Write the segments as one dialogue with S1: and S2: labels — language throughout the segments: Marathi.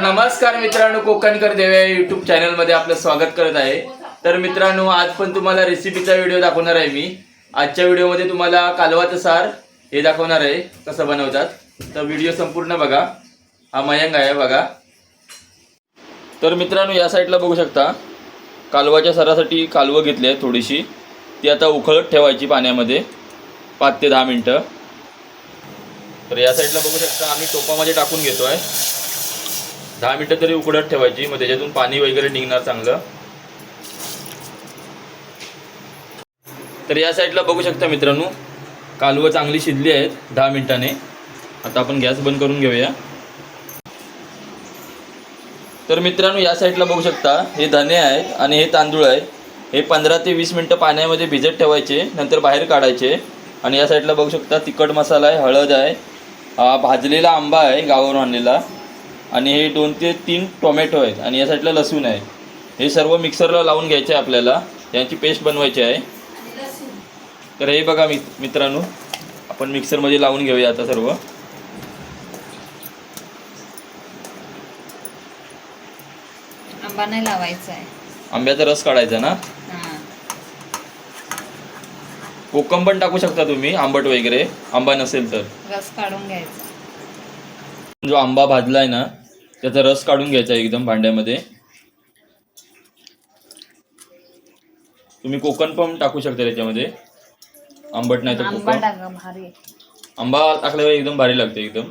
S1: नमस्कार मित्रांनो कोकणकर देव्या युट्यूब चॅनलमध्ये आपलं स्वागत करत आहे. तर मित्रांनो आज पण तुम्हाला रेसिपीचा व्हिडिओ दाखवणार आहे मी. आजच्या व्हिडिओमध्ये तुम्हाला कालवाचं सार हे दाखवणार आहे कसं बनवतात. तर व्हिडिओ संपूर्ण बघा. हा मयंग आहे बघा. तर मित्रांनो या साईडला बघू शकता. कालवाच्या सारासाठी कालवं घेतली आहे थोडीशी. ती आता उखळत ठेवायची पाण्यामध्ये. पाच ते दहा मिनटं. तर या साईडला बघू शकता आम्ही टोपामध्ये टाकून घेतो आहे दहा मिनटं तरी उकडत ठेवायची मग त्याच्यातून पाणी वगैरे निघणार चांगलं. तर या साईडला बघू शकता मित्रांनो कालवं चांगली शिजली आहेत दहा मिनिटाने. आता आपण गॅस बंद करून घेऊया. तर मित्रांनो या साईडला बघू शकता हे धने आहेत आणि हे तांदूळ आहे. हे पंधरा ते वीस मिनटं पाण्यामध्ये भिजत ठेवायचे नंतर बाहेर काढायचे. आणि या साईडला बघू शकता तिखट मसाला आहे हळद आहे. भाजलेला आंबा आहे गावावर आणलेला. आणि हे दोन ते तीन टोमॅटो आहेत आणि या साईडला लसूण आहे. हे सर्व मिक्सरला लावून घ्यायचे आहे आपल्याला. यांची पेस्ट बनवायची आहे. तर हे बघा मित मित्रांनो आपण मिक्सरमध्ये लावून घेऊया आता सर्व.
S2: आंबा नाही लावायचा आहे.
S1: आंब्याचा रस काढायचा ना? कोकम पण टाकू शकता तुम्ही आंबट वगैरे. आंबा नसेल तर.
S2: रस काढून घ्यायचा.
S1: जो आंबा भाजला आहे ना त्याचा रस काढून घ्यायचा आहे एकदम भांड्यामध्ये. तुम्ही कोकण पण टाकू शकता त्याच्यामध्ये. आंबट नाही तर
S2: आंबा टाका भारी.
S1: आंबा टाकल्यावर एकदम भारी लागते एकदम.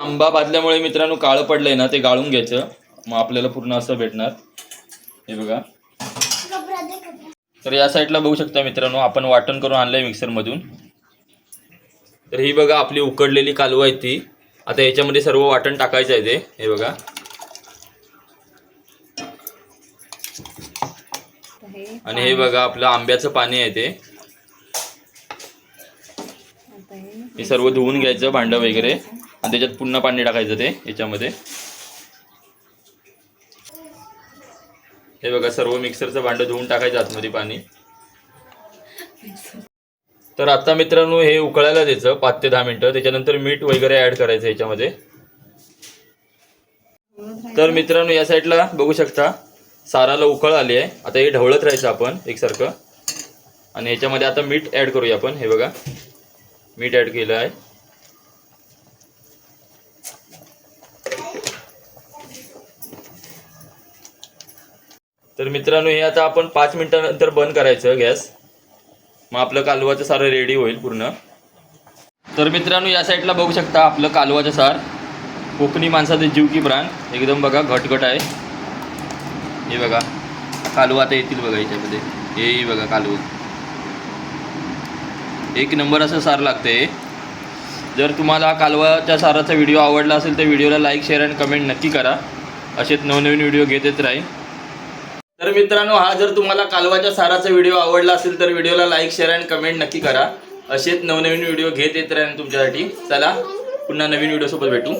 S1: आंबा भाजल्यामुळे मित्रांनो काळं पडलंय ना ते गाळून घ्यायचं. मग आपल्याला पूर्ण असं भेटणार. हे बघा. तर या साईडला बघू शकता मित्रांनो आपण वाटण करून आणलंय मिक्सरमधून तर ही बघा आपली उकडलेली कालवं आहे ती. आता याच्यामध्ये सर्व वाटण टाकायचं आहे ते. हे बघा. आणि हे बघा आपलं आंब्याचं पाणी आहे ते.
S2: हे
S1: हे सर्व धुवून घ्यायचं भांडं वगैरे. आणि त्याच्यात पुन्हा पाणी टाकायचं ते याच्यामध्ये. हे बघा सर्व मिक्सरचं भांडं धुवून टाकायचं आतमध्ये पाणी. तर आता मित्रांनो हे उकळायला द्यायचं पाच ते दहा मिनटं. त्याच्यानंतर मीठ वगैरे ऍड करायचं याच्यामध्ये तर मित्रांनो या साईडला बघू शकता साराला उकळ आली आहे. आता हे ढवळत राहायचं आपण एकसारखं. आणि याच्यामध्ये आता मीठ ऍड करूया आपण. हे बघा मीठ ऍड केलं आहे. तर मित्रांनो हे आता आपण पाच मिनिटानंतर बंद करायचं गॅस. मग आपलं कालवाचं सारं रेडी होईल पूर्ण. तर मित्रांनो या साईडला बघू शकता आपलं कालवाचं सार. कोकणी माणसाचे जीव की ब्रांड एकदम बघा घटघट आहे. हे बघा कालवा आता येतील बघा याच्यामध्ये. हेही बघा कालवं. एक नंबर असं सार लागते जर तुम्हाला कालवाच्या साराचा व्हिडिओ आवडला असेल तर व्हिडिओला लाईक शेअर आणि कमेंट नक्की करा. असेच नवनवीन व्हिडिओ घेत येत राहील तर मित्रांनो हा जर तुम्हाला कालवाच्या साराचा व्हिडिओ आवडला असेल तर व्हिडिओला लाईक शेअर अँड कमेंट नक्की करा. असेच नवनवीन व्हिडिओ घेत येत राहील तुमच्यासाठी. चला पुन्हा नवीन व्हिडिओसोबत भेटू.